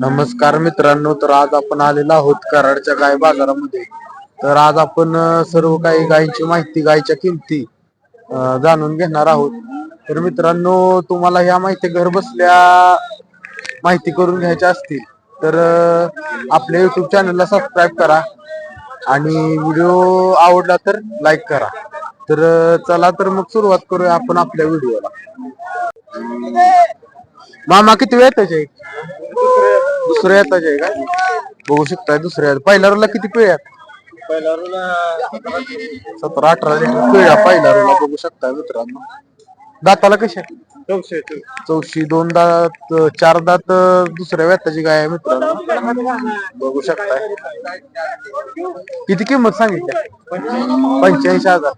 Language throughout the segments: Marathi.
नमस्कार मित्रांनो तर आज आपण आलेलो आहोत कराडच्या गाय बाजारामध्ये. तर आज आपण सर्व काही गायींची माहिती गायच्या किमती जाणून घेणार आहोत. तर मित्रांनो तुम्हाला ह्या माहिती घर बसल्या माहिती करून घ्यायच्या असतील तर आपल्या युट्यूब चॅनलला सबस्क्राईब करा आणि व्हिडिओ आवडला तर लाईक करा. तर चला तर मग सुरुवात करूया आपण आपल्या व्हिडिओला मामा किती वेळ त्याचे? दुसऱ्या येताचे आहे का बघू शकताय दुसऱ्या पहिल्या रोला किती पिळ्या सतरा अठरा लिटर पिळ्या पहिल्या रोला बघू शकताय मित्रांनो. दाताला कशा चौशी दोन दात चार दात दुसऱ्या व्यताची गाय आहे मित्रांनो. बघू शकताय. किती किंमत सांगितली? पंच्याऐंशी हजार.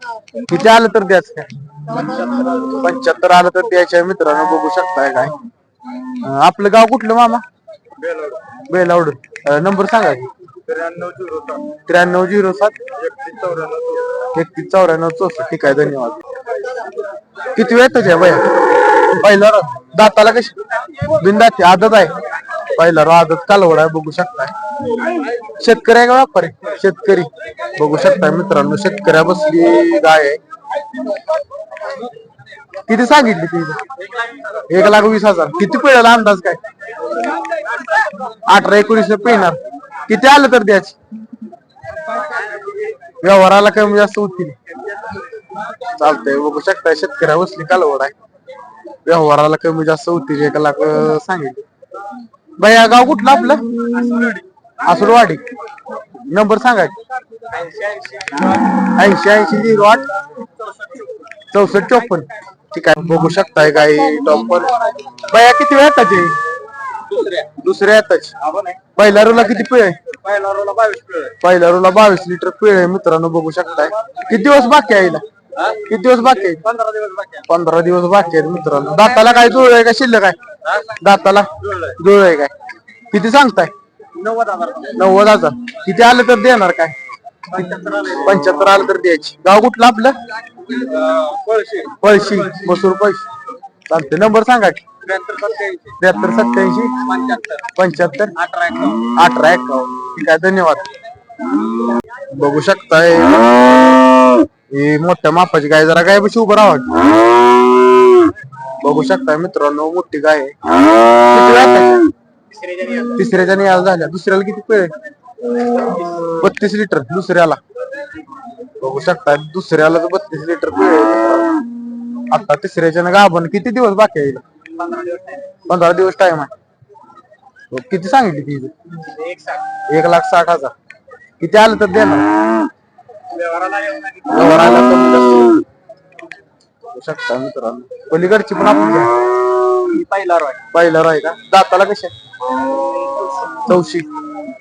किती आलं तर द्याच काय? पंच्याहत्तर आलं तर द्यायचं आहे मित्रांनो. बघू शकताय काय? अं, आपलं गाव कुठलं मामा? बेलावड. नंबर सांगा. त्र्याण्णव झिरो सात. एकतीस चौऱ्याण्णव चौसष्ट. ठीक आहे धन्यवाद. किती वेळ तुझ्या भैया पहिला दाताला कशी? बिंदाची आदत आहे. पहिला रो आदत कालवड आहे बघू शकताय. शेतकरी आहे का व्यापारी? शेतकरी. बघू शकताय मित्रांनो शेतकऱ्या बसली गाय आहे. किती सांगितली ती? एक लाख वीस हजार. किती पिळाला अंदाज काय? अठरा एकोणीस पेणार किती आलं तर द्याच व्यवहाराला कमी जास्त होतील. चालतंय बघू शकताय शेतकऱ्या बसली कालवड आहे. व्यवहाराला कमी जास्त होतील एक लाख सांगेल बया भैया गाव कुठलं आपलं? आसुरवाडी. नंबर सांगा ऐंशी ऐंशी झिरो आठ चौसष्ट चौपन्न. ठीक आहे बघू शकताय काही टॉपर. भैया किती वेळ येतात दुसऱ्या. येताच पहिल्या रोला किती पिळ? आहे पहिल्या रोला बावीस लिटर पिळ आहे मित्रांनो बघू शकताय. किती दिवस बाकी आहे हिला? किती दिवस बाकी आहे? पंधरा दिवस बाकी आहेत मित्रांनो. दाताला काय जुळ आहे का शिल्लक आहे? दाताला? जुळ आहे. काय? किती सांगताय? नव्वद हजार. किती आलं तर देणार काय? पंच्याहत्तर आलं. तर द्यायची. गाव कुठलं आपलं? पळशी. मसूर पळशी. चालते नंबर सांगा की. त्र्याहत्तर सत्याऐंशी पंच्याहत्तर. अठरा एकावन्न. ठीक आहे धन्यवाद. बघू शकताय. ही मोठ्या मापाची गाय जरा गाय बशी उभं राहा बघू शकताय मित्रांनो मोठी गाय तिसऱ्याच्या नियाला झाल्या. दुसऱ्याला किती पिळे? बत्तीस लिटर दुसऱ्याला. बघू शकता दुसऱ्याला बत्तीस लिटर पिळे आता तिसऱ्याच्या गाभण किती दिवस बाकी आहे? पंधरा दिवस टाइम आहे. हो, किती सांगितली ती? एक लाख साठ हजार. किती आलं तर देणार? व्यवहाराला कमी शकता मित्रांनो. पलीकडची पण आपण. पहिला राय का? दाताला कशा चौशी.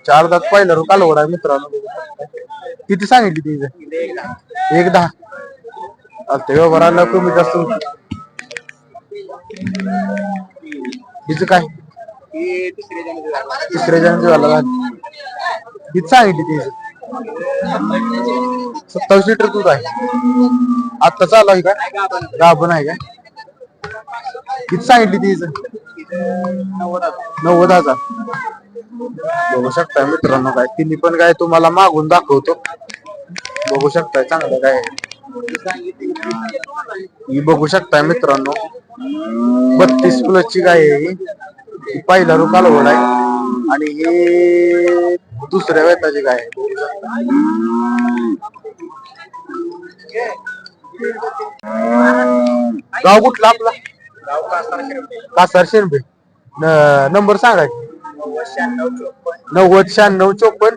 चार दात पहिला रो कालवड आहे मित्रांनो. किती सांगितली ती एक दहा. चालतंय व्यवहाराला कमी जास्त. हिचं काय? तिसऱ्या जण दिवाला झाली किती सांगितली ती. सत्तावीस लिटर दूध आहे. आता चालू आहे का? गाभण आहे का? किती सांगितली ती नव्वद हजार. बघू शकताय मित्रांनो काय. तिन्ही पण काय तुम्हाला मागून दाखवतो. बघू शकताय चांगलं काय आहे. ही बघू शकताय मित्रांनो. बत्तीस प्लसची गाय आहे ही. पहिला रू कालवड आहे. आणि हे दुसऱ्या वेताची गाय आहे. बघू शकता. गाव कुठला आपला? कासार शेरबे नंबर सांगा की. नव्वद शहाण्णव चोपन्न.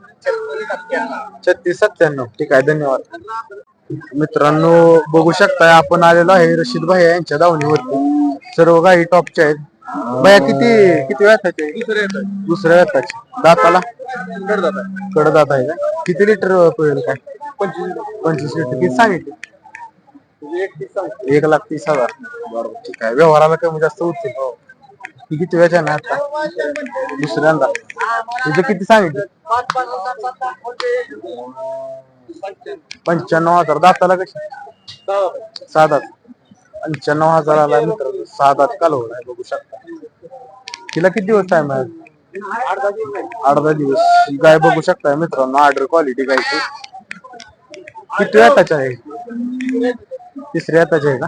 छत्तीस सत्त्याण्णव. ठीक आहे धन्यवाद. मित्रांनो बघू शकताय आपण आलेलो आहे रशीद भाई यांच्या दावणीवरती सर्व गाई टॉपच्या आहेत भैया किती किती वेताचे दुसऱ्या वेताचे दाताला कडदात आहे का किती लिटर पिळेल काय पंचवीस लिटर किती सांगितले एक लाख तीस हजार बरोबर ठीक आहे व्यवहाराला कमी जास्त होतील ही किती वेळच्या ना आता दुसऱ्यांदा तुझं किती सांगितलं पंच्याण्णव हजार दाताला कशी सात दात पंच्याण्णव हजाराला मित्र सहा दात कालवड आहे बघू शकता. तिला किती दिवस टाइम आहे? अर्धा दिवस. ही गाय बघू शकताय मित्रांनो ऑर्डर क्वालिटी गायची किती हाताच्या आहे? तिसऱ्या हाताच्या आहे का?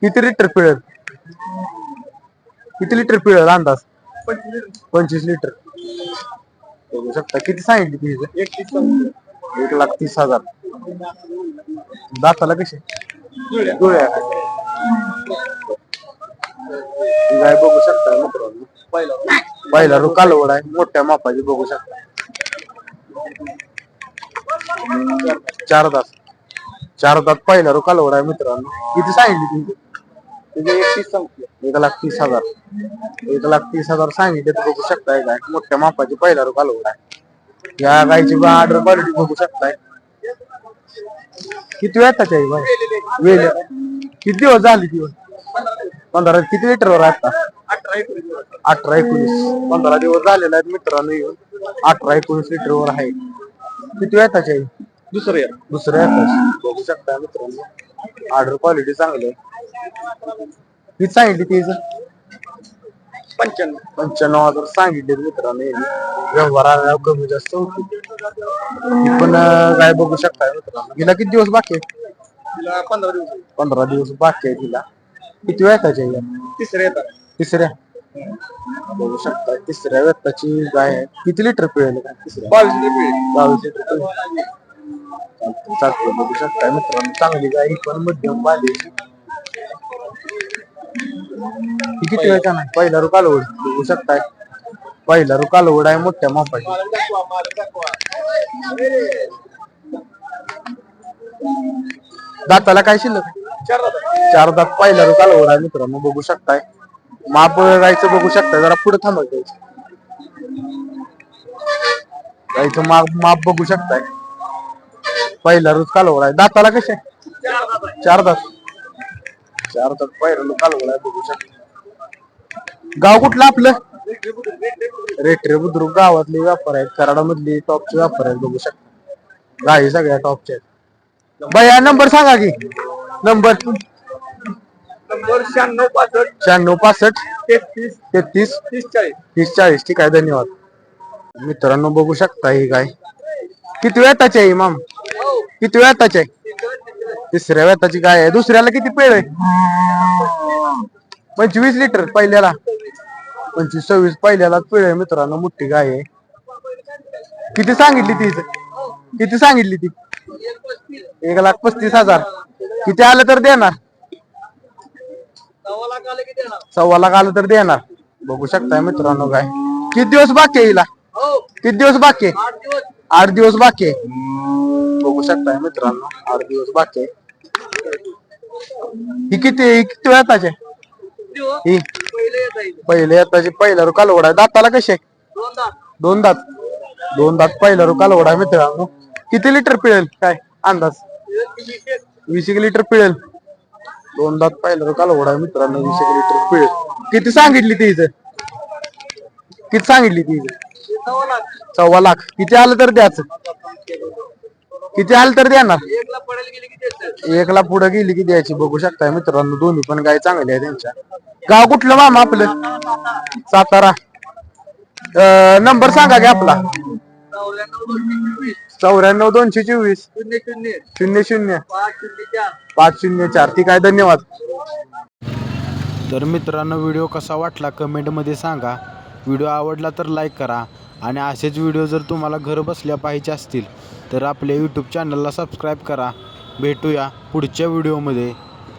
किती लिटर पिळेल? किती लिटर पिळेल अंदाज? पंचवीस लिटर एक लाख तीस हज़ार. दाताला कसे? ही बघू शकता मित्रांनो. पहिला रो मापाची बघू शकता. चार दात. चार दात पहिला रो कालवड आहे मित्रांनो. किती सांगितली तुम्ही एक लाख तीस हजार. एक लाख तीस हजार सांगितले तर बघू शकताय. काय मोठ्या मापाची पहिला रो कालवड आहे या गायची ऑर्डर क्वालिटी बघू शकताय. किती आहे बाई वेळ. किती दिवस झाले दिवस पंधरा किती लिटरवर आता? अठरा एकोणीस. पंधरा दिवस झालेला आहेत मित्रांनो येऊन अठरा एकोणीस लिटरवर आहे. किती वेळाची आहे? दुसऱ्या दुसऱ्या बघू शकता मित्रांनो. ऑर्डर क्वालिटी चांगली आहे. किती सांगितली तीच पंच्याण्णव. पंच्याण्णव हजार सांगितले मित्रांनो. यांनी. व्यवहार आल्यावर कमी जास्त होती. ही पण अं, गाय बघू शकता मित्रांनो. हिला किती दिवस बाकी आहे पंधरा दिवस पंधरा दिवस बाकी आहे तिला किती वेताची आहे तिसऱ्या तिसऱ्या? बघू शकता तिसऱ्या वेताची गाय आहे? किती लिटर पिळेल का तिसऱ्या. बावीस लिटर बावीस लिटर चालतं बघू शकता मित्रांनो. चांगली गाय ही पण मध्यम बांधायची ही किती वेळचा नाही पहिला रू कालवड बघू शकताय. पहिला रू कालवड आहे मोठ्या मापाची दाताला काय शिल्लक? चार दात. पहिला रू कालवड आहे मित्रांनो. बघू शकताय. माप जायचं बघू शकताय. जरा पुढे थांबायचं जायचं माप माप बघू शकताय. पहिला रूच कालवड आहे. दाताला कसे? चार दात. चार दात पहिला रू कालवड बघू शकता गाव कुठलं आपलं? रेटरे बुद्रुक गावातले व्यापार आहेत. कराडामधली टॉपचे व्यापार आहेत बघू शकता. गाई सगळ्या टॉपचे आहेत. बया नंबर सांगा की. नंबर? नंबर शहाण्णव पासष्ट. शहाण्णव पासष्ट. तेहतीस. तेहतीस. तीस चाळीस. तीस चाळीस. ठीक आहे धन्यवाद. मित्रांनो बघू शकता ही गाय. किती वेताची आहे माम? किती वेताची आहे? तिसऱ्या वेताची गाय आहे. दुसऱ्याला किती पेळ आहे? पंचवीस लिटर पहिल्याला. पंचवीस सव्वीस पहिल्याला पिळ आहे मित्रांनो. मोठी गाय आहे. किती सांगितली ती? किती सांगितली ती? एक लाख पस्तीस हजार. किती आलं तर देणार? सव्वा लाख आलं तर देणार. बघू शकताय मित्रांनो काय किती दिवस बाकी आहे हिला? किती दिवस बाकी आहे? आठ दिवस बाकी आहे. बघू शकताय मित्रांनो. आठ दिवस बाकी आहे. ही किती ही किती वेळाचे ही पहिले आताचे पहिला रो कालवड दाताला कसे आहे? दोन दात. दोन दात पहिला रो कालवड आहे मित्रांनो किती लिटर पिळेल? काय अंदाज? वीस एक लिटर पिळेल. दोन दात पहिला रो कालवड मित्रांनो वीस एक लिटर पिळेल. किती सांगितली ती इथं? किती सांगितली ती इथं? सव्वा लाख. किती आलं तर द्याच? किती आलं तर देणार एक ला पुढे गेली की द्यायची बघू शकताय मित्रांनो दोन्ही पण गाय चांगल्या आहे त्यांच्या. गाव कुठलं मामा आपलं? सातारा. नंबर सांगा की आपला. चौऱ्याण्णव दोनशे चोवीस. शून्य शून्य. शून्य शून्य. पाच शून्य चार. पाच शून्य चार. ठीक आहे धन्यवाद. तर मित्रांनो व्हिडिओ कसा वाटला कमेंटमध्ये सांगा. व्हिडिओ आवडला तर लाईक करा. आणि असेच व्हिडिओ जर तुम्हाला घर बसल्या पाहिजे असतील तर आपल्या यूट्यूब चॅनलला सबस्क्राईब करा. भेटूया पुढच्या व्हिडिओमध्ये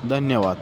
धन्यवाद.